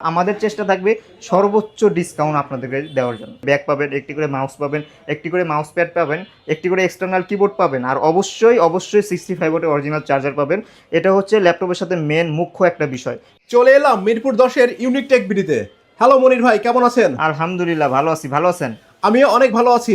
আমাদের চেষ্টা থাকবে সর্বোচ্চ ডিসকাউন্ট আপনাদেরকে দেওয়ার জন্য। ব্যাগ পাবেন একটি করে মাউস পাবেন একটি করে মাউস প্যাড পাবেন একটি করে এক্সটার্নাল কিবোর্ড পাবেন আর অবশ্যই অবশ্যই সিক্সটি ফাইভ ওয়াটের অরিজিনাল চার্জার পাবেন। এটা হচ্ছে ল্যাপটপের সাথে মেন মুখ্য একটা বিষয়। চলে এলাম মিরপুর দশের ইউনিক টেক বিডিতে। হ্যালো মনির ভাই কেমন আছেন? আলহামদুলিল্লাহ ভালো আছি ভালো আছেন? আমিও অনেক ভালো আছি।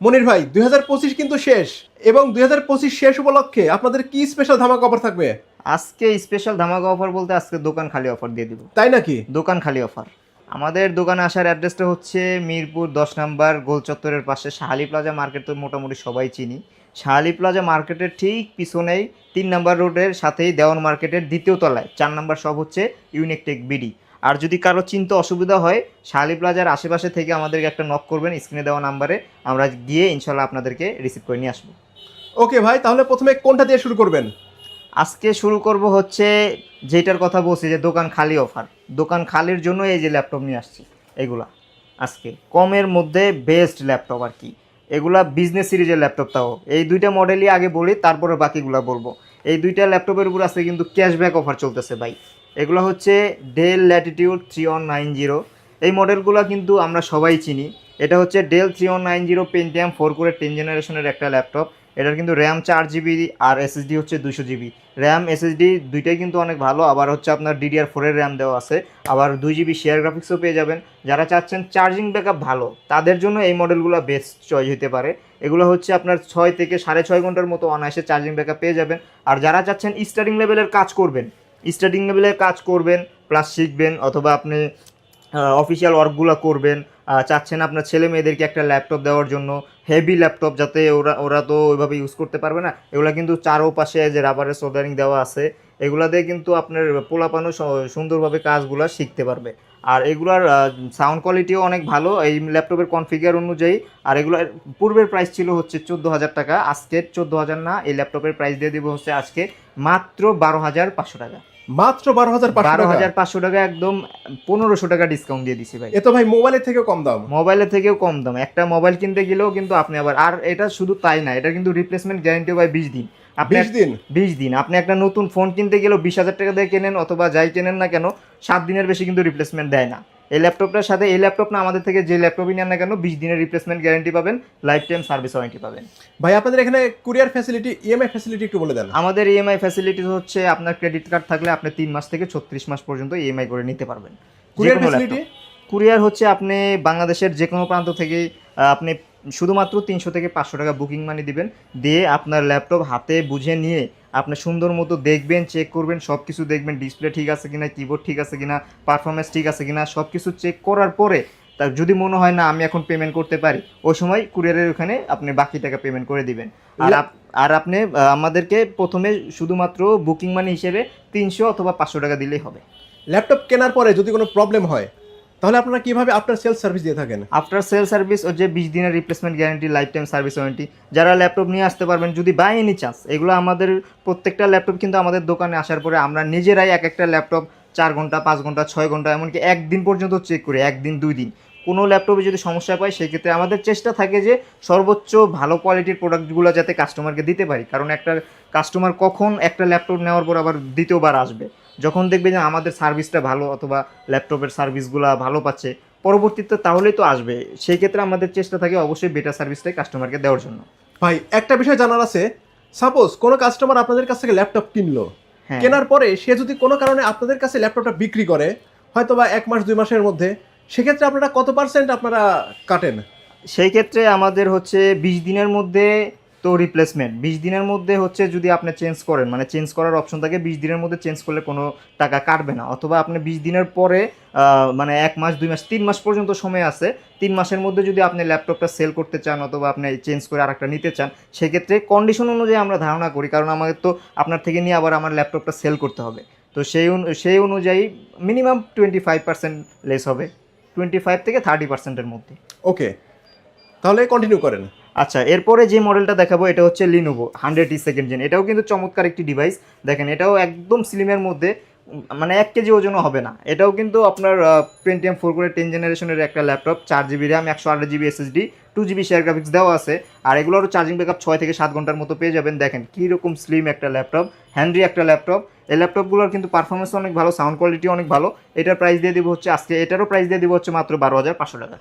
মনির ভাই দুই হাজার পঁচিশ কিন্তু শেষ। এবং দুই হাজার পঁচিশ শেষ উপলক্ষে আপনাদের কি স্পেশাল ধামাকা অফার থাকবে? আজকে স্পেশাল ধামাকা অফার বলতে আজকে দোকান খালি অফার দিয়ে দিব। তাই নাকি? দোকান খালি অফার আমাদের দোকানে আসার অ্যাড্রেসটা হচ্ছে মিরপুর দশ নম্বর গোল চত্বরের পাশে শাহালি প্লাজা মার্কেট তো মোটামুটি সবাই চিনি। শাহালি প্লাজা মার্কেটের ঠিক পিছনেই তিন নম্বর রোডের সাথেই দেওয়ান মার্কেটের দ্বিতীয় তলায়। চার নম্বর সব হচ্ছে ইউনিক টেক বিডি আর যদি কারও চিন্তা অসুবিধা হয় শাহালি প্লাজার আশেপাশে থেকে আমাদেরকে একটা নক করবেন স্ক্রিনে দেওয়া নাম্বারে আমরা গিয়ে ইনশাল্লাহ আপনাদেরকে রিসিভ করে নিয়ে আসব। ওকে ভাই তাহলে প্রথমে কোনটা দিয়ে শুরু করবেন? আজকে শুরু করব হচ্ছে যেটার কথা বলছি, যে দোকান খালি অফার দোকান খালির জন্য এই যে ল্যাপটপ নিয়ে আসছি, এগুলা। আজকে কমের মধ্যে বেস্ট ল্যাপটপ আর কি। এগুলা বিজনেস সিরিজের ল্যাপটপ তাও। এই দুইটা মডেলই আগে বলি, তারপরে বাকিগুলা বলব। এই দুইটা ল্যাপটপের উপর আজকে কিন্তু ক্যাশব্যাক অফার চলতেছে ভাই। এগুলো হচ্ছে Dell Latitude three one nine zero এই মডেলগুলো কিন্তু আমরা সবাই চিনি। এটা হচ্ছে Dell three one nine zero Pentium four করে টেন জেনারেশনের একটা ল্যাপটপ এটার কিন্তু র্যাম চার জিবি আর এসএসডি হচ্ছে দুশো জিবি র্যাম এসএসডি দুইটাই কিন্তু অনেক ভালো। আবার হচ্ছে আপনার ডিডিআর ফোরের র্যাম দেওয়া আছে। আবার দুই জিবি শেয়ার গ্রাফিক্সও পেয়ে যাবেন। যারা চাচ্ছেন চার্জিং ব্যাকআপ ভালো, তাদের জন্য এই মডেলগুলো বেস্ট চয়েস হতে পারে। এগুলো হচ্ছে আপনার ছয় থেকে সাড়ে ছয় ঘণ্টার মতো অনায়াসে চার্জিং ব্যাকআপ পেয়ে যাবেন। আর যারা চাচ্ছেন স্টার্টিং লেভেলের কাজ করবেন স্টার্টিং লেভেলের কাজ করবেন প্লাস শিখবেন, অথবা আপনি অফিসিয়াল ওয়ার্কগুলো করবেন। চাচ্ছেন আপনার ছেলে মেয়েদেরকে একটা ল্যাপটপ দেওয়ার জন্য। হেভি ল্যাপটপ যাতে ওরা ওরা তো ওইভাবে ইউজ করতে পারবে না। এগুলো কিন্তু চারো পাশে যে রাবারের সোল্ডারিং দেওয়া আছে, এগুলা দিয়ে কিন্তু আপনার পোলাপানো সুন্দরভাবে কাজগুলো শিখতে পারবে। আর এগুলার সাউন্ড কোয়ালিটিও অনেক ভালো। এই ল্যাপটপের কনফিগার অনুযায়ী, আর এগুলোর পূর্বের প্রাইস ছিল হচ্ছে চোদ্দ হাজার টাকা। আজকের চোদ্দ হাজার না, এই ল্যাপটপের প্রাইস দিয়ে দেবো হচ্ছে আজকে মাত্র বারো হাজার পাঁচশো টাকা। মাত্র বারো হাজার বারো হাজার পাঁচশো টাকা একদম পনেরোশো টাকা ডিসকাউন্ট দিয়ে দিছি ভাই। এ তো ভাই মোবাইলের থেকেও কম দাম। মোবাইলের থেকেও কম দাম। একটা মোবাইল কিনতে গেলেও কিন্তু আপনি আবার আর এটা শুধু তাই না এটা কিন্তু রিপ্লেসমেন্ট গ্যারান্টি ভাই বিশ দিন। আপনি বিশ দিন? বিশ দিন। আপনি একটা নতুন ফোন কিনতে গেলেও বিশ হাজার টাকা দিয়ে কেনেন অথবা যাই কেনেন না কেন সাত দিনের বেশি কিন্তু রিপ্লেসমেন্ট দেয় না। এই ল্যাপটপটার সাথে এই ল্যাপটপ না আমাদের থেকে যে ল্যাপটপই নেন না কেন বিশ দিনের রিপ্লেসমেন্ট গ্যারান্টি পাবেন লাইফ টাইম সার্ভিস ওয়ারেন্টি পাবেন। ভাই আপনাদের এখানে কুরিয়ার ফ্যাসিলিটি ইএমআই ফ্যাসিলিটি একটু বলে দেন। আমাদের ইএমআই ফ্যাসিলিটি হচ্ছে আপনার ক্রেডিট কার্ড থাকলে আপনি তিন মাস থেকে ছত্রিশ মাস পর্যন্ত ইএমআই করে নিতে পারবেন। কুরিয়ার ফ্যাসিলিটি কুরিয়ার হচ্ছে আপনি বাংলাদেশের যে কোনো প্রান্ত থেকেই আপনি শুধুমাত্র তিনশো থেকে পাঁচশো টাকা বুকিং মানি দিবেন দিয়ে আপনার ল্যাপটপ হাতে বুঝে নিয়ে আপনি সুন্দর মতো দেখবেন চেক করবেন সব কিছু দেখবেন ডিসপ্লে ঠিক আছে কিনা কিবোর্ড ঠিক আছে কিনা পারফরমেন্স ঠিক আছে কিনা সব কিছু চেক করার পরে তার যদি মনে হয় না, আমি এখন পেমেন্ট করতে পারি, ওই সময় কুরিয়ারের ওখানে আপনি বাকি টাকা পেমেন্ট করে দিবেন। আর আর আপনি আমাদেরকে প্রথমে শুধুমাত্র বুকিং মানি হিসেবে তিনশো অথবা পাঁচশো টাকা দিলেই হবে। ল্যাপটপ কেনার পরে যদি কোনো প্রবলেম হয় তাহলে আপনারা কীভাবে আফটার সেল সার্ভিস দিয়ে থাকেন? আফটার সেল সার্ভিস ও যে বিশ দিনের replacement guarantee life time service warranty যারা ল্যাপটপ নিয়ে আসতে পারবেন, যদি বাই এনি চান্স এগুলো আমাদের প্রত্যেকটা ল্যাপটপ কিন্তু আমাদের দোকানে আসার পরে আমরা নিজেরাই এক একটা ল্যাপটপ চার ঘণ্টা, পাঁচ ঘণ্টা, ছয় ঘণ্টা, এমনকি একদিন পর্যন্ত চেক করি, একদিন, দুই দিন। কোনো ল্যাপটপে যদি সমস্যা পাই, সেক্ষেত্রে আমাদের চেষ্টা থাকে যে সর্বোচ্চ ভালো কোয়ালিটির প্রোডাক্টগুলো যাতে কাস্টমারকে দিতে পারি। কারণ একটা কাস্টমার কখন একটা ল্যাপটপ নেওয়ার পর আবার দ্বিতীয়বার আসবে। যখন দেখবে যে আমাদের সার্ভিসটা ভালো অথবা ল্যাপটপের সার্ভিসগুলো ভালো পাচ্ছে পরবর্তীতে তাহলেই তো আসবে। সেই ক্ষেত্রে আমাদের চেষ্টা থাকে অবশ্যই বেটার সার্ভিসটাই কাস্টমারকে দেওয়ার জন্য। ভাই একটা বিষয় জানার আছে। সাপোজ কোনো কাস্টমার আপনাদের কাছ থেকে ল্যাপটপ কিনলো। হ্যাঁ। কেনার পরে সে যদি কোনো কারণে আপনাদের কাছে ল্যাপটপটা বিক্রি করে হয়তো বা এক মাস দুই মাসের মধ্যে সেক্ষেত্রে আপনারা কত পার্সেন্ট আপনারা কাটেন? সেই ক্ষেত্রে আমাদের হচ্ছে বিশ দিনের মধ্যে তো রিপ্লেসমেন্ট বিশ দিনের মধ্যে হচ্ছে যদি আপনি চেঞ্জ করেন মানে চেঞ্জ করার অপশন থাকে, বিশ দিনের মধ্যে চেঞ্জ করলে কোনো টাকা কাটবে না। অথবা আপনি বিশ দিনের পরে মানে এক মাস, দুই মাস, তিন মাস পর্যন্ত সময় আছে, তিন মাসের মধ্যে যদি আপনি ল্যাপটপটা সেল করতে চান অথবা আপনি চেঞ্জ করে আরেকটা নিতে চান, সেক্ষেত্রে কন্ডিশন অনুযায়ী আমরা ধারণা করি, কারণ আমাদের তো আপনার থেকে নিয়ে আবার আমার ল্যাপটপটা সেল করতে হবে। তো সেই সেই অনুযায়ী minimum twenty five percent less হবে টোয়েন্টি ফাইভ থেকে থার্টি পার্সেন্টের মধ্যে। ওকে তাহলে কন্টিনিউ করেন। আচ্ছা এরপরে যে মডেলটা দেখাবো, এটা হচ্ছে Lenovo hundred E second gen এটাও কিন্তু চমৎকার একটি ডিভাইস দেখেন, এটাও একদম স্লিমের মধ্যে মানে এক কেজি ওজনও হবে না। এটাও কিন্তু আপনার পেন্টিএম ফোর করে টেন জেনারেশনের একটা ল্যাপটপ চার জিবি র্যাম একশো আট GB SSD two GB share graphics দেওয়া আছে। আর এগুলোরও চার্জিং ব্যাকআপ ছয় থেকে সাত ঘণ্টার মতো পেয়ে যাবেন। দেখেন, কীরকম স্লিম একটা ল্যাপটপ হ্যান্ডি একটা ল্যাপটপ এই ল্যাপটপগুলোর কিন্তু পারফরমেন্স অনেক ভালো সাউন্ড কোয়ালিটি অনেক ভালো। এটার প্রাইস দিয়ে দিব হচ্ছে, আজকে এটারও প্রাইস দিয়ে দিব হচ্ছে মাত্র বারো হাজার পাঁচশো টাকা।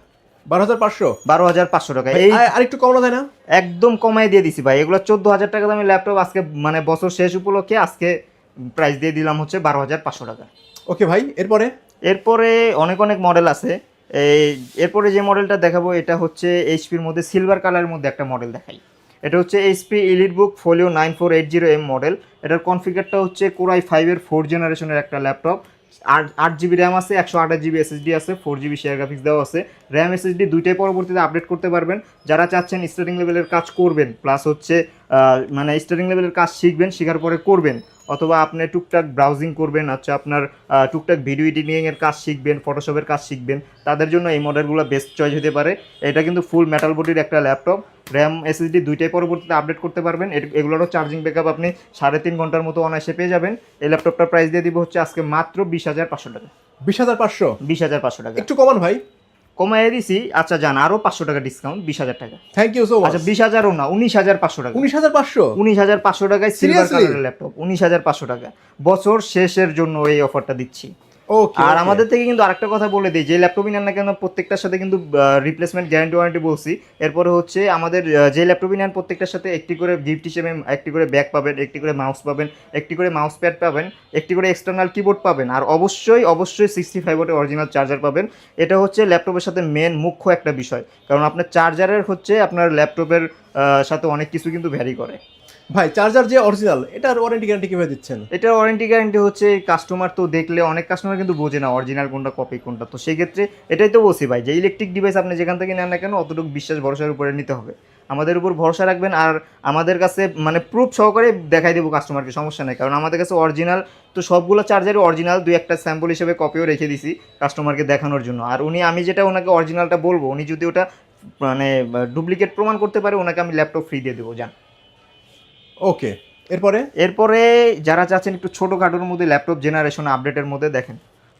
বারো হাজার পাঁচশো? বারো হাজার পাঁচশো টাকা। এই আর একটু কমানো যায় না? একদম কমাই দিয়ে দিছি ভাই। এগুলো চোদ্দ হাজার টাকা দামি ল্যাপটপ আজকে মানে বছর শেষ উপলক্ষে আজকে প্রাইস দিয়ে দিলাম হচ্ছে বারো হাজার পাঁচশো টাকা। ওকে ভাই এরপরে? এরপরে অনেক অনেক মডেল আছে। এই এরপরে যে মডেলটা দেখাবো এটা হচ্ছে এইচপির মধ্যে সিলভার কালারের মধ্যে একটা মডেল দেখাই। এটা হচ্ছে HP Elite Book Folio nine four eight zero M model এটার কনফিগারটা হচ্ছে কোরাই ফাইভের ফোর জেনারেশনের একটা ল্যাপটপ। আট আট জিবি র্যাম আছে, একশো আঠাশ জিবি এসএসডি আছে ফোর জিবি শেয়ার গ্রাফিক্স দেওয়া আছে। র্যাম এসএসডি দুইটাই পরবর্তীতে আপডেট করতে পারবেন। যারা চাচ্ছেন স্টার্টিং লেভেলের কাজ করবেন প্লাস হচ্ছে মানে স্টার্টিং লেভেলের কাজ শিখবেন, শেখার পরে করবেন। অথবা আপনি টুকটাক ব্রাউজিং করবেন আচ্ছা আপনার টুকটাক ভিডিও এডিটিংয়ের কাজ শিখবেন ফটোশপের কাজ শিখবেন তাদের জন্য এই মডেলগুলো বেস্ট চয়েস হতে পারে। এটা কিন্তু ফুল মেটাল বডির একটা ল্যাপটপ র্যাম এসএসডি দুইটাই পরবর্তীতে আপডেট করতে পারবেন। এগুলোরও চার্জিং ব্যাকআপ আপনি সাড়ে তিন ঘণ্টার মতো অনায়াসে পেয়ে যাবেন। এই ল্যাপটপটার প্রাইস দিয়ে দিব হচ্ছে আজকে মাত্র বিশ হাজার পাঁচশো টাকা। বিশ হাজার পাঁচশো? বিশ হাজার পাঁচশো টাকা। একটু কমান ভাই। কমাই দিছি আচ্ছা জান আরও পাঁচশো টাকা ডিসকাউন্ট বিশ হাজার টাকা। থ্যাংক ইউ সো মাচ আচ্ছা বিশ হাজারও না উনিশ হাজার পাঁচশো টাকা। উনিশ হাজার পাঁচশো? উনিশ হাজার পাঁচশো টাকায় সিলভার কালারের ল্যাপটপ উনিশ হাজার পাঁচশো টাকা। বছর শেষের জন্য এই অফারটা দিচ্ছি। আর আমাদের থেকে কিন্তু আরেকটা কথা বলে দিই যে ল্যাপটপই নেন না কেন প্রত্যেকটার সাথে কিন্তু রিপ্লেসমেন্ট গ্যারান্টি ওয়ারেন্টি বলছি। এরপরে হচ্ছে আমাদের যে ল্যাপটপই নেন প্রত্যেকটার সাথে একটি করে গিফট হিসেবে একটি করে ব্যাগ পাবেন একটি করে মাউস পাবেন একটি করে মাউস প্যাড পাবেন একটি করে এক্সটার্নাল কিবোর্ড পাবেন আর অবশ্যই অবশ্যই সিক্সটি ফাইভ ওয়াটের অরিজিনাল চার্জার পাবেন। এটা হচ্ছে ল্যাপটপের সাথে মেন মুখ্য একটা বিষয় কারণ আপনার চার্জারের হচ্ছে আপনার ল্যাপটপের সাথে অনেক কিছু কিন্তু ভ্যারি করে। ভাই চার্জার যে অরিজিনাল এটার ওয়ারেন্টি গ্যারান্টি কীভাবে দিচ্ছেন? এটার ওয়ারেন্টি গ্যারান্টি হচ্ছে কাস্টমার তো দেখলে অনেক কাস্টমার কিন্তু বোঝে না অরিজিনাল কোনটা কপি কোনটা। তো সেই ক্ষেত্রে এটাই তো বলছি ভাই, যে ইলেকট্রিক ডিভাইস আপনি যেখান থেকে নেন না কেন, অতটুকু বিশ্বাস ভরসার উপরে নিতে হবে। আমাদের উপর ভরসা রাখবেন আর আমাদের কাছে মানে প্রুফ সহকারে দেখাই দেবো কাস্টমারকে সমস্যা নেই। কারণ আমাদের কাছে অরিজিনাল তো সবগুলো চার্জারই অরিজিনাল দুই একটা স্যাম্পল হিসেবে কপিও রেখে দিছি কাস্টমারকে দেখানোর জন্য। আর উনি, আমি যেটা ওনাকে অরিজিনালটা বলব, উনি যদি ওটা মানে ডুপ্লিকেট প্রমাণ করতে পারে, ওনাকে আমি ল্যাপটপ ফ্রি দিয়ে দেবো, যান। ওকে এরপরে? এরপরে যারা চাচ্ছেন একটু ছোটোখাটোর মধ্যে ল্যাপটপ জেনারেশন আপডেটের মধ্যে দেখেন।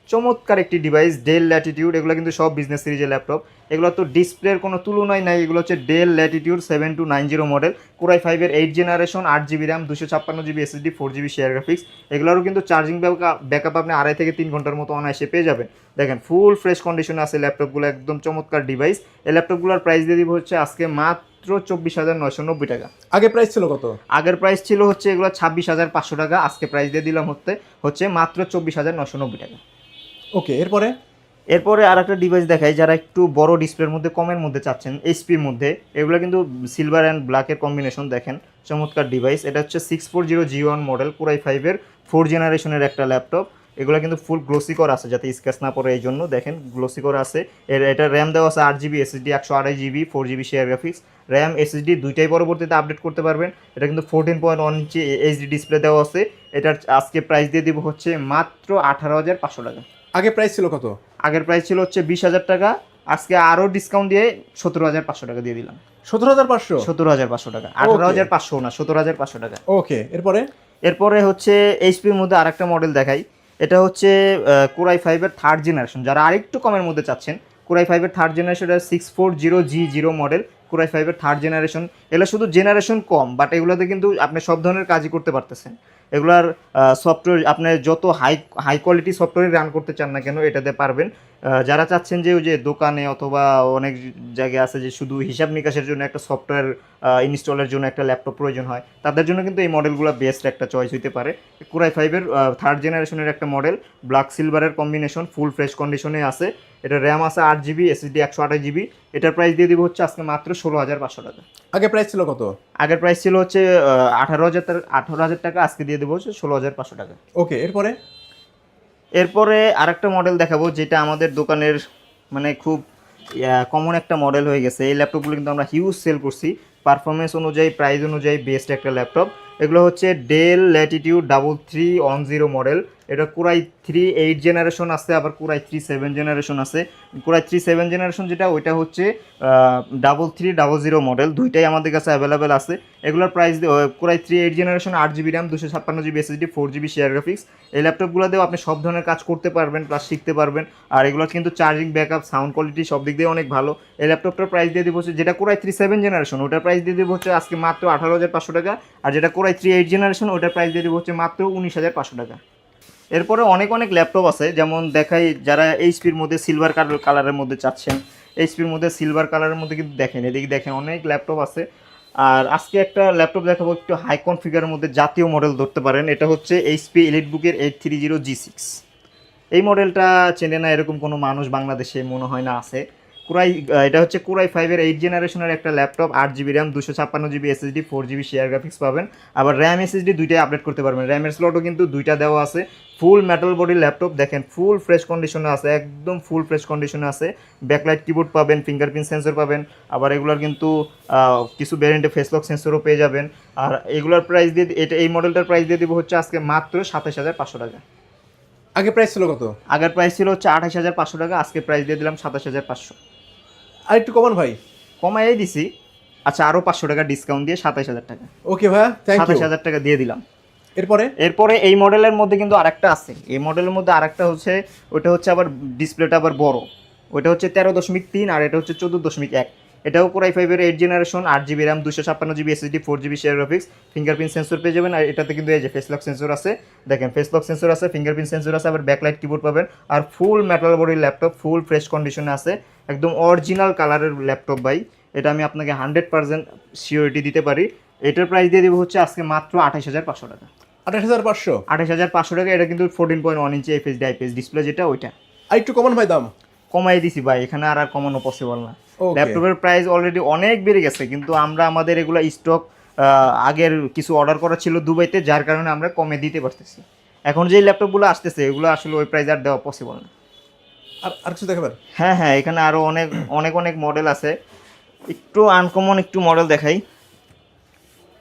চমৎকার একটি ডিভাইস ডেল ল্যাটিটিউড এগুলো কিন্তু সব বিজনেস সিরিজের ল্যাপটপ। এগুলো তো ডিসপ্লের কোনো তুলনায় নাই, এগুলো হচ্ছে Dell Latitude seven two nine zero model core i ফাইভের এইট জেনারেশন আট জিবি র্যাম দুশো ছাপ্পান্ন GB SSD four GB share graphics এগুলোরও কিন্তু চার্জিং ব্যাকআপ আপনি আড়াই থেকে তিন ঘণ্টার মতো অনায়াসে পেয়ে যাবেন। দেখেন ফুল ফ্রেশ কন্ডিশনে আছে ল্যাপটপগুলো, একদম চমৎকার ডিভাইস এই ল্যাপটপগুলোর প্রাইস দিয়ে দিব হচ্ছে আজকে মাত্র চব্বিশ হাজার নয়শো নব্বই টাকা। আগে প্রাইস ছিল কত? আগের প্রাইস ছিল হচ্ছে এগুলো ছাব্বিশ হাজার পাঁচশো টাকা আজকে প্রাইস দিয়ে দিলাম হচ্ছে হচ্ছে মাত্র চব্বিশ হাজার নয়শো নব্বই টাকা। ওকে এরপরে? এরপরে আর একটা ডিভাইস দেখাই যারা একটু বড় ডিসপ্লের মধ্যে কমের মধ্যে চাচ্ছেন এইচপির মধ্যে এগুলো কিন্তু সিলভার অ্যান্ড ব্ল্যাকের কম্বিনেশন দেখেন চমৎকার ডিভাইস এটা হচ্ছে six four zero G one model core i ফাইভের ফোর জেনারেশনের একটা ল্যাপটপ এগুলো কিন্তু ফুল গ্লোসি করা আছে যাতে স্ক্যাচ না পড়ে এই জন্য দেখেন গ্লোসি করা আছে। এর এটা র্যাম দেওয়া আছে আট জিবি এসএসডি একশো আড়াই GB four GB share graphics RAM SSD দুইটাই পরবর্তীতে আপডেট করতে পারবেন। এটা কিন্তু fourteen point one inch HD display দেওয়া আছে। এটার আজকে প্রাইস দিয়ে দিব হচ্ছে মাত্র আঠারো হাজার পাঁচশো টাকা। আগে প্রাইস ছিল কত? আগের প্রাইস ছিল হচ্ছে বিশ হাজার টাকা। আজকে আরও ডিসকাউন্ট দিয়ে সতেরো হাজার পাঁচশো টাকা দিয়ে দিলাম। সতেরো হাজার পাঁচশো? সতেরো হাজার পাঁচশো টাকা। আঠারো হাজার পাঁচশো না সতেরো হাজার পাঁচশো টাকা। ওকে এরপরে? এরপরে হচ্ছে এইচপির মধ্যে আরেকটা মডেল দেখাই। এটা হচ্ছে কোরাই ফাইভের থার্ড জেনারেশন যারা আরেকটু কমের মধ্যে চাচ্ছেন, কোরাই ফাইভের third generation six four zero G zero model core i ফাইভের থার্ড জেনারেশন এগুলো শুধু জেনারেশন কম বাট এগুলোতে কিন্তু আপনি সব ধরনের কাজই করতে পারতেছেন। এগুলার সফটওয়্যার আপনি যত high high quality software run করতে চান না কেন এটাতে পারবেন। যারা চাচ্ছেন যে ওই যে দোকানে অথবা অনেক জায়গায় আছে যে শুধু হিসাব নিকাশের জন্য একটা সফটওয়্যার ইনস্টলের জন্য একটা ল্যাপটপ প্রয়োজন হয় তাদের জন্য কিন্তু এই মডেলগুলো বেস্ট একটা চয়েস হতে পারে। কুরাই ফাইভের থার্ড জেনারেশনের একটা মডেল ব্ল্যাক সিলভারের কম্বিনেশন ফুল ফ্রেশ কন্ডিশনে আছে। এটা র্যাম আছে আট জিবি এসএসডি একশো আঠাশ জিবি এটার প্রাইস দিয়ে দিব হচ্ছে আজকে মাত্র ষোলো হাজার পাঁচশো টাকা। আগে প্রাইস ছিল কত? আগের প্রাইস ছিল হচ্ছে আঠারো হাজার আঠারো হাজার টাকা আজকে দিয়ে দেবো হচ্ছে ষোলো হাজার পাঁচশো টাকা। ওকে এরপরে? এরপরে আরেকটা মডেল দেখাবো যেটা আমাদের দোকানের মানে খুব কমন একটা মডেল হয়ে গেছে। এই ল্যাপটপগুলো কিন্তু আমরা হিউজ সেল করছি। পারফরমেন্স অনুযায়ী প্রাইস অনুযায়ী বেস্ট একটা ল্যাপটপ এগুলো হচ্ছে Dell Latitude double three one zero model এটা কুরাই থ্রি এইট জেনারেশন আছে, আবার কুরাই থ্রি সেভেন জেনারেশন আছে। কুরাই থ্রি সেভেন জেনারেশন যেটা, ওইটা হচ্ছে double three double zero model দুইটাই আমাদের কাছে অ্যাভেলেবেল আছে। এগুলোর price core i three eight generation আট জিবি র্যাম দুশো ছাপ্পান্ন GB SSD four GB share graphics এই ল্যাপটপগুলোতেও আপনি সব ধরনের কাজ করতে পারবেন প্লাস শিখতে পারবেন। আর এগুলো কিন্তু চার্জিং ব্যাকআপ সাউন্ড কোয়ালিটি সব দিক দিয়ে অনেক ভালো। এই ল্যাপটপটার প্রাইস দিয়ে দিব হচ্ছে, যেটা core i three seven generation, ওটার প্রাইস দিয়ে দিব হচ্ছে আজকে মাত্র আঠারো হাজার পাঁচশো টাকা। আর যেটা core i three eight generation, ওটার প্রাইস দিয়ে দিব হচ্ছে মাত্র উনিশ হাজার পাঁচশো টাকা। এরপরে অনেক অনেক ল্যাপটপ আছে, যেমন দেখাই যারা এইচপির মধ্যে সিলভার কালার কালারের মধ্যে চাচ্ছেন, এইচপির মধ্যে সিলভার কালারের মধ্যে কিন্তু দেখেন, এদিকে দেখেন অনেক ল্যাপটপ আছে। আর আজকে একটা ল্যাপটপ দেখাবো একটু হাই কনফিগারের মধ্যে জাতীয় মডেল ধরতে পারেন, এটা হচ্ছে এইচপি এলিট বুকের eight three zero G six এই মডেলটা চেনে না এরকম কোনো মানুষ বাংলাদেশে মনে হয় না আছে। কুরাই এটা হচ্ছে কুরাই ফাইভের এইট জেনারেশনের একটা ল্যাপটপ আট জিবি র্যাম দুশো ছাপ্পান্ন GB SSD four GB share graphics পাবেন। আবার র্যাম এসএসডি দুইটাই আপডেট করতে পারবেন। র্যামের স্লটও কিন্তু দুইটা দেওয়া আছে। ফুল মেটাল বডি ল্যাপটপ দেখেন ফুল ফ্রেশ কন্ডিশনে আছে একদম ফুল ফ্রেশ কন্ডিশনে আছে। ব্যাকলাইট কিবোর্ড পাবেন ফিঙ্গারপ্রিন্ট সেন্সর পাবেন। আবার এগুলোর কিন্তু কিছু ভ্যারিয়েন্টে ফেসলক সেন্সরও পেয়ে যাবেন। আর এগুলোর প্রাইস দিয়ে এটা এই মডেলটার প্রাইস দিয়ে দিব হচ্ছে আজকে মাত্র সাতাশ হাজার পাঁচশো টাকা। আগে প্রাইস ছিল কত? আগের প্রাইস ছিল হচ্ছে আঠাশ হাজার পাঁচশো টাকা আজকে প্রাইস দিয়ে দিলাম সাতাশ হাজার পাঁচশো। আর একটু কমান ভাই। কমাই দিছি। আচ্ছা আরও পাঁচশো টাকা ডিসকাউন্ট দিয়ে সাতাশ হাজার টাকা। ওকে ভাইয়া সাতাইশ সাতাশ হাজার টাকা দিয়ে দিলাম। এরপরে? এরপরে এই মডেলের মধ্যে কিন্তু আরেকটা আছে। এই মডেলের মধ্যে আরেকটা হচ্ছে ওটা হচ্ছে আবার ডিসপ্লেটা আবার বড়। ওটা হচ্ছে তেরো দশমিক তিন আর এটা হচ্ছে চোদ্দ দশমিক এক। এটাও কোর আই ফাইভের এইট জেনারেশন আট জিবি র্যাম দুশো ছাপ্পান্ন GB SSD four GB share graphics fingerprint sensor পেয়ে যাবেন। আর এটাতে কিন্তু এই যে ফেসলক সেন্সর আছে দেখেন ফেসলক সেন্সর আছে ফিঙ্গারপ্রিন্ট সেন্সর আছে আবার ব্যাকলাইট কিবোর্ড পাবেন। আর ফুল মেটাল বডির ল্যাপটপ ফুল ফ্রেশ কন্ডিশনে আছে। একদম অরিজিনাল কালারের ল্যাপটপ ভাই। এটা আমি আপনাকে হান্ড্রেড পার্সেন্ট সিওরিটি দিতে পারি। এটার প্রাইস দিয়ে দেবো হচ্ছে আজকে মাত্র আঠাশ হাজার পাঁচশো টাকা। আঠাশ হাজার পাঁচশো? আঠাশ হাজার পাঁচশো টাকা এটা কিন্তু fourteen point one inch FS IPS display যেটা ওইটা। আর একটু কমান ভাই দাম। কমাই দিছি ভাই এখানে আর আর কমানো পসিবল না। ল্যাপটপের প্রাইস অলরেডি অনেক বেড়ে গেছে কিন্তু আমরা আমাদের এগুলো স্টক আগের কিছু অর্ডার করা ছিল দুবাইতে যার কারণে আমরা কমে দিতে পারতেছি। এখন যে ল্যাপটপগুলো আসতেছে এগুলো আসলে ওই প্রাইস আর দেওয়া পসিবল না। আর আর কিছু দেখাবেন? হ্যাঁ হ্যাঁ এখানে আরও অনেক অনেক অনেক মডেল আছে। একটু আনকমন একটু মডেল দেখাই।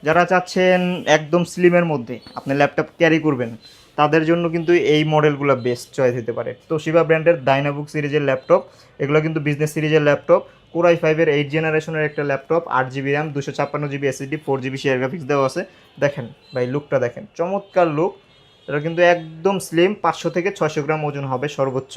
যারা চাচ্ছেন একদম স্লিমের মধ্যে আপনি ল্যাপটপ ক্যারি করবেন। তাদের জন্য কিন্তু এই মডেলগুলো বেস্ট চয়েস হতে পারে। তোশিবা ব্র্যান্ডের ডাইনাবুক সিরিজের ল্যাপটপ এগুলো কিন্তু বিজনেস সিরিজের ল্যাপটপ কোরাই ফাইভের এইট জেনারেশনের একটা ল্যাপটপ আট জিবি র্যাম দুশো ছাপ্পান্ন GB SSD four GB share graphics দেওয়া আছে। দেখেন ভাই লুকটা দেখেন, চমৎকার লুক এটা কিন্তু একদম স্লিম পাঁচশো থেকে ছয়শো গ্রাম ওজন হবে সর্বোচ্চ।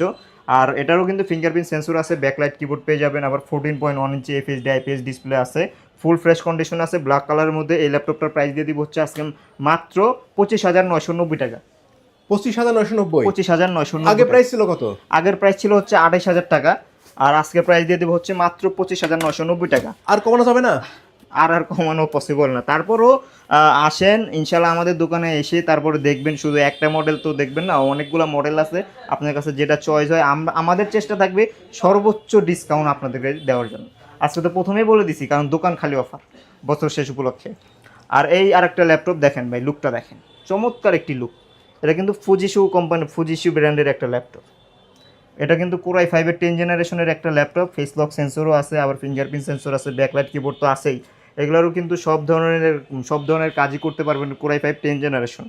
আর এটারও কিন্তু ফিঙ্গারপ্রিন্ট সেন্সর আছে ব্যাকলাইট কিবোর্ড পেয়ে যাবেন, আবার fourteen point one inch FS IPS display আছে। ফুল ফ্রেশ কন্ডিশন আছে ব্ল্যাক কালারের মধ্যে এই ল্যাপটপটার প্রাইস দিয়ে দিব হচ্ছে আজকে মাত্র পঁচিশ হাজার নয়শো নব্বই টাকা। পঁচিশ হাজার নয়শো নব্বই। পঁচিশ হাজার নয়শো আগে প্রাইস ছিল কত? আগের প্রাইস ছিল হচ্ছে আঠাইশ হাজার টাকা। আর আজকে প্রাইস দিয়ে দেবো হচ্ছে মাত্র পঁচিশ হাজার নয়শো নব্বই টাকা। আর কমানো যাবে না? আর আর কমানো পসিবল না। তারপরও আসেন ইনশাল্লাহ আমাদের দোকানে এসে তারপরে দেখবেন শুধু একটা মডেল তো দেখবেন না অনেকগুলো মডেল আছে। আপনার কাছে যেটা চয়েস হয় আমাদের চেষ্টা থাকবে সর্বোচ্চ ডিসকাউন্ট আপনাদেরকে দেওয়ার জন্য। আজকে তো প্রথমেই বলে দিছি কারণ দোকান খালি অফার বছর শেষ উপলক্ষে। আর এই আরেকটা ল্যাপটপ দেখেন ভাই লুকটা দেখেন। চমৎকার একটি লুক এটা কিন্তু ফুজিশু কোম্পানি ফুজিশু ব্র্যান্ডের একটা ল্যাপটপ এটা কিন্তু কোরাই ফাইভের টেন জেনারেশনের একটা ল্যাপটপ ফেস লক সেন্সরও আছে, আবার ফিঙ্গারপ্রিন্ট সেন্সর আছে ব্যাকলাইট কিবোর্ড তো আছেই। এগুলোরও কিন্তু সব ধরনের সব ধরনের কাজই করতে পারবেন কোরাই ফাইভ টেন জেনারেশন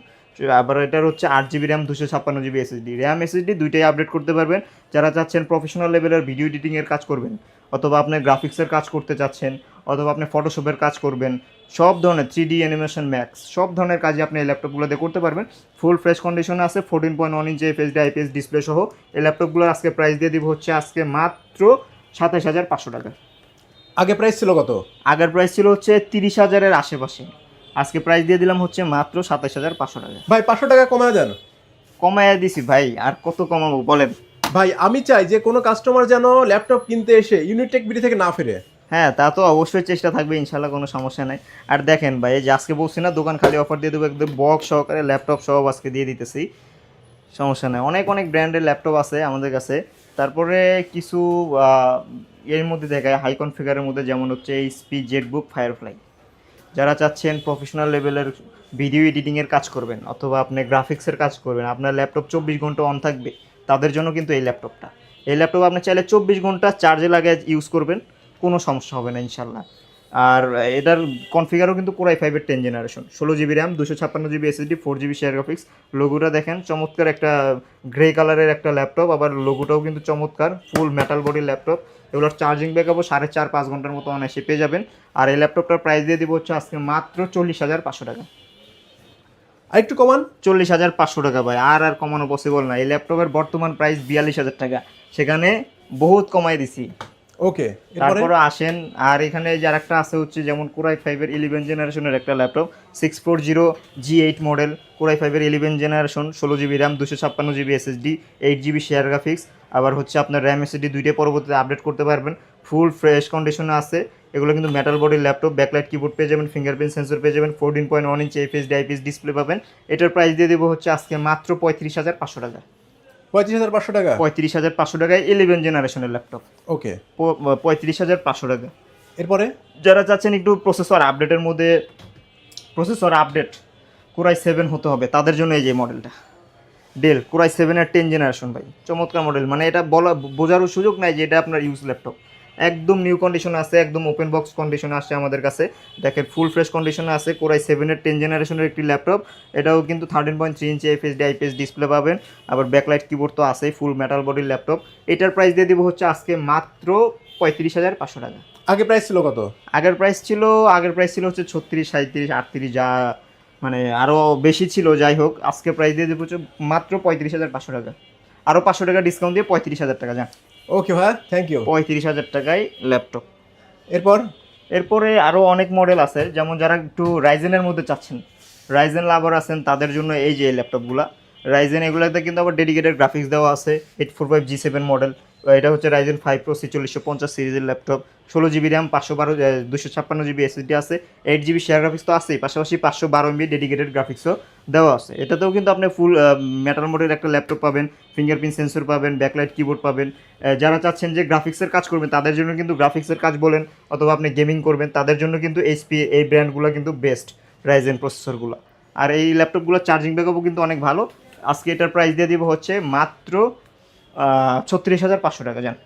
আবার এটার হচ্ছে আট জিবি র্যাম দুশো ছাপ্পান্ন জিবি এসএসডি র্যাম এসএসডি দুইটাই আপডেট করতে পারবেন। যারা চাচ্ছেন প্রফেশনাল লেভেলের ভিডিও এডিটিংয়ের কাজ করবেন, অথবা আপনি গ্রাফিক্সের কাজ করতে চাচ্ছেন অথবা আপনি ফটোশপের কাজ করবেন সব ধরনের থ্রি ডি অ্যানিমেশন ম্যাক্স সব ধরনের কাজই আপনি এই ল্যাপটপগুলোতে করতে পারবেন। ফুল ফ্রেশ কন্ডিশনে আছে fourteen point one inch FSD IPS display সহ। এই ল্যাপটপগুলোর আজকে প্রাইস দিয়ে দিব হচ্ছে আজকে মাত্র সাতাশ হাজার পাঁচশো টাকা। আগে প্রাইস ছিল কত? আগের প্রাইস ছিল হচ্ছে তিরিশ হাজারের আশেপাশে। আজকে প্রাইস দিয়ে দিলাম হচ্ছে মাত্র সাতাশ হাজার পাঁচশো টাকা। ভাই পাঁচশো টাকা কমায় দেন। কমাইয়া দিছি ভাই আর কত কমাবো বলেন। ভাই আমি চাই যে কোনো কাস্টমার যেন ল্যাপটপ কিনতে এসে ইউনিটেক বিডি থেকে না ফিরে। হ্যাঁ তা তো অবশ্যই চেষ্টা থাকবে, ইনশাল্লাহ কোনো সমস্যা নাই। আর দেখেন ভাই, এই যে আজকে বলছি না, দোকান খালি অফার দিয়ে দেবো, একদম বক্স সহকারে ল্যাপটপ সব আজকে দিয়ে দিতেছি। সমস্যা নেই। অনেক অনেক ব্র্যান্ডের ল্যাপটপ আছে আমাদের কাছে। তারপরে কিছু এর মধ্যে দেখায় হাই কনফিগারের মধ্যে যেমন হচ্ছে এই স্পি জেটবুক ফায়ারফ্লাই যারা চাচ্ছেন প্রফেশনাল লেভেলের ভিডিও এডিটিংয়ের কাজ করবেন, অথবা আপনি গ্রাফিক্সের কাজ করবেন, আপনার ল্যাপটপ চব্বিশ ঘণ্টা অন থাকবে, তাদের জন্য কিন্তু এই ল্যাপটপটা এই ল্যাপটপ আপনি চাইলে চব্বিশ ঘণ্টা চার্জে লাগিয়ে ইউজ করবেন। কোনো সমস্যা হবে না ইনশাল্লাহ আর এটার কনফিগারও কিন্তু কোরাই ফাইভের টেন জেনারেশন ষোলো জিবি র্যাম দুশো ছাপ্পান্ন GB SSD four GB share graphics লোগোটা দেখেন চমৎকার একটা গ্রে কালারের একটা ল্যাপটপ আবার লোগোটাও কিন্তু চমৎকার ফুল মেটাল বডি ল্যাপটপ এগুলোর চার্জিং ব্যাকআপও সাড়ে চার পাঁচ ঘণ্টার মতো অনায়াসে পেয়ে যাবেন। আর এই ল্যাপটপটার প্রাইস দিয়ে দিব হচ্ছে আজকে মাত্র চল্লিশ হাজার পাঁচশো টাকা। আরেকটু কমান। চল্লিশ হাজার পাঁচশো টাকা ভাই আর আর কমানো পসিবল না। এই ল্যাপটপের বর্তমান প্রাইস বিয়াল্লিশ হাজার টাকা। সেখানে বহুত কমাই দিছি। ওকে তারপরে আসেন, আর এখানে যার একটা আছে হচ্ছে যেমন কোরাই ফাইভের ইলেভেন জেনারেশনের একটা laptop six four zero G eight model core i ফাইভের ইলেভেন জেনারেশন ষোলো জিবি র্যাম দুশো ছাপ্পান্ন GB SSD eight GB share graphics আবার হচ্ছে আপনার র্যাম এসএসডি দুইটাই পরবর্তীতে আপডেট করতে পারবেন। ফুল ফ্রেশ কন্ডিশনে আছে, এগুলো কিন্তু মেটাল বডির ল্যাপটপ ব্যাকলাইট কিবোর্ড পেয়ে যাবেন ফিঙ্গারপ্রিন্ট সেন্সর পেয়ে যাবেন fourteen point one inch FHD IPS display পাবেন। এটার প্রাইস দিয়ে দেবো হচ্ছে আজকে মাত্র পঁয়ত্রিশ হাজার পাঁচশো টাকা। পঁয়ত্রিশ হাজার পাঁচশো টাকা? পঁয়ত্রিশ হাজার পাঁচশো টাকায় ইলেভেন জেনারেশনের ল্যাপটপ ওকে পঁয়ত্রিশ হাজার পাঁচশো টাকা। এরপরে? যারা চাচ্ছেন একটু প্রসেসর আপডেটের মধ্যে প্রসেসর আপডেট কোরাই সেভেন হতে হবে তাদের জন্য এই যে মডেলটা ডেল কোরাই সেভেনের টেন জেনারেশন ভাই চমৎকার মডেল মানে এটা বলা বোঝারও সুযোগ নাই যে এটা আপনার ইউজ ল্যাপটপ একদম নিউ কন্ডিশনে আছে একদম ওপেন বক্স কন্ডিশনে আসছে আমাদের কাছে। দেখেন ফুল ফ্রেশ কন্ডিশনে আছে কোরাই সেভেনের টেন জেনারেশনের একটি ল্যাপটপ এটাও কিন্তু থার্টিন পয়েন্ট থ্রি ইঞ্চি এফএসডি আইপিএস ডিসপ্লে পাবেন। আবার ব্যাকলাইট কিবোর্ড তো আছেই ফুল মেটাল বডির ল্যাপটপ এটার প্রাইস দিয়ে দিব হচ্ছে আজকে মাত্র পঁয়ত্রিশ হাজার পাঁচশো টাকা। আগের প্রাইস ছিল কত? আগের প্রাইস ছিল আগের প্রাইস ছিল হচ্ছে ছত্রিশ সাঁত্রিশ আটত্রিশ যা মানে আরও বেশি ছিল যাই হোক আজকে প্রাইস দিয়ে দেবো হচ্ছে মাত্র পঁয়ত্রিশ হাজার পাঁচশো টাকা। আরও পাঁচশো টাকা ডিসকাউন্ট দিয়ে পঁয়ত্রিশ হাজার টাকা যান ওকে ভাই থ্যাংক ইউ পঁয়ত্রিশ হাজার টাকায় ল্যাপটপ এরপর? এরপরে আরও অনেক মডেল আছে যেমন যারা একটু রাইজেনের মধ্যে চাচ্ছেন। রাইজেন লাভার আছেন তাদের জন্য এই যে ল্যাপটপগুলা রাইজেন এগুলোতে কিন্তু আবার ডেডিকেটেড গ্রাফিক্স দেওয়া আছে eight four five G seven model এটা হচ্ছে রাইজেন ফাইভ প্রো ছিচল্লিশশো পঞ্চাশ সিরিজের ল্যাপটপ ষোলো জিবি র্যাম পাঁচশো বারো দুশো ছাপ্পান্ন জিবি এসএসডি আছে। এইট জিবি শেয়ার গ্রাফিক্স তো আছেই, পাশাপাশি পাঁচশো বারো এমবি ডেডিকেটেড গ্রাফিক্সও দেওয়া আছে। এটাতেও কিন্তু আপনি ফুল মেটাল মোডের একটা ল্যাপটপ পাবেন ফিঙ্গারপ্রিন্ট সেন্সর পাবেন ব্যাকলাইট কিবোর্ড পাবেন। যারা চাচ্ছেন যে গ্রাফিক্সের কাজ করবেন, তাদের জন্য কিন্তু গ্রাফিক্সের কাজ বলেন অথবা আপনি গেমিং করবেন, তাদের জন্য কিন্তু এইচপি এই ব্র্যান্ডগুলো কিন্তু বেস্ট রাইজেন প্রসেসরগুলো আর এই ল্যাপটপগুলো চার্জিং ব্যাকআপও কিন্তু অনেক ভালো। আজকে এটার প্রাইস দিয়ে দিব হচ্ছে মাত্র ছত্রিশ হাজার পাঁচশো টাকা যান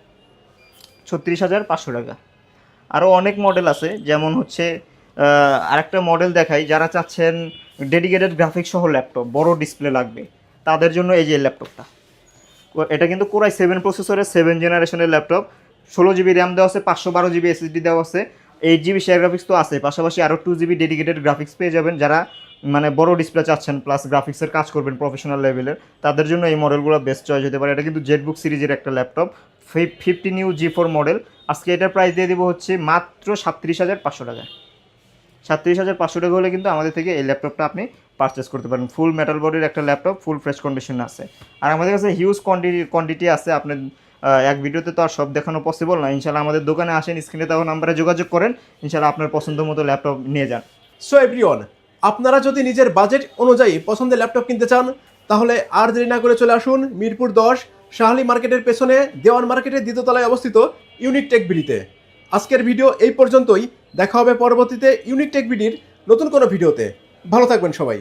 ছত্রিশ হাজার পাঁচশো টাকা। আরও অনেক মডেল আছে, যেমন হচ্ছে আরেকটা মডেল দেখাই, যারা চাচ্ছেন ডেডিকেটেড গ্রাফিক্স সহ ল্যাপটপ বড় ডিসপ্লে লাগবে, তাদের জন্য এই যে ল্যাপটপটা এটা কিন্তু কোরাই সেভেন প্রসেসরের সেভেন জেনারেশনের ল্যাপটপ ষোলো জিবি র্যাম দেওয়া আছে, পাঁচশো বারো জিবি এসএসডি দেওয়া আছে এইট জিবি শেয়ার গ্রাফিক্স তো আছে পাশাপাশি আরও টু জিবি ডেডিকেটেড গ্রাফিক্স পেয়ে যাবেন, যারা মানে বড় ডিসপ্লে চাচ্ছেন প্লাস গ্রাফিক্সের কাজ করবেন প্রফেশনাল লেভেলের তাদের জন্য এই মডেলগুলো বেস্ট চয়েস হতে পারে। এটা কিন্তু জেটবুক সিরিজের একটা laptop fifty new G four model আজকে এটার প্রাইস দিয়ে দেবো হচ্ছে মাত্র সাতত্রিশ হাজার পাঁচশো টাকা। সাতত্রিশ হাজার পাঁচশো টাকা হলে কিন্তু আমাদের থেকে এই ল্যাপটপটা আপনি পারচেস করতে পারেন। ফুল মেটাল বডির একটা ল্যাপটপ ফুল ফ্রেশ কন্ডিশন আছে। আর আমাদের কাছে হিউজ কোয়ান্টিটি কোয়ান্টিটি আছে, আপনার এক ভিডিওতে তো আর সব দেখানো পসিবল না। ইনশাল্লাহ আমাদের দোকানে আসেন স্ক্রিনে তখন নাম্বারে যোগাযোগ করেন। ইনশাল্লাহ আপনার পছন্দ মতো ল্যাপটপ নিয়ে যান। সো এভরিওয়ান আপনারা যদি নিজের বাজেট অনুযায়ী পছন্দের ল্যাপটপ কিনতে চান, তাহলে আর দেরি না করে চলে আসুন মিরপুর দশ, শাহালি মার্কেটের পেছনে দেওয়ান মার্কেটের দ্বিতীয়তলায় অবস্থিত ইউনিক টেক বিডিতে আজকের ভিডিও এই পর্যন্তই। দেখা হবে পরবর্তীতে ইউনিক টেক বিডির নতুন কোনো ভিডিওতে। ভালো থাকবেন সবাই।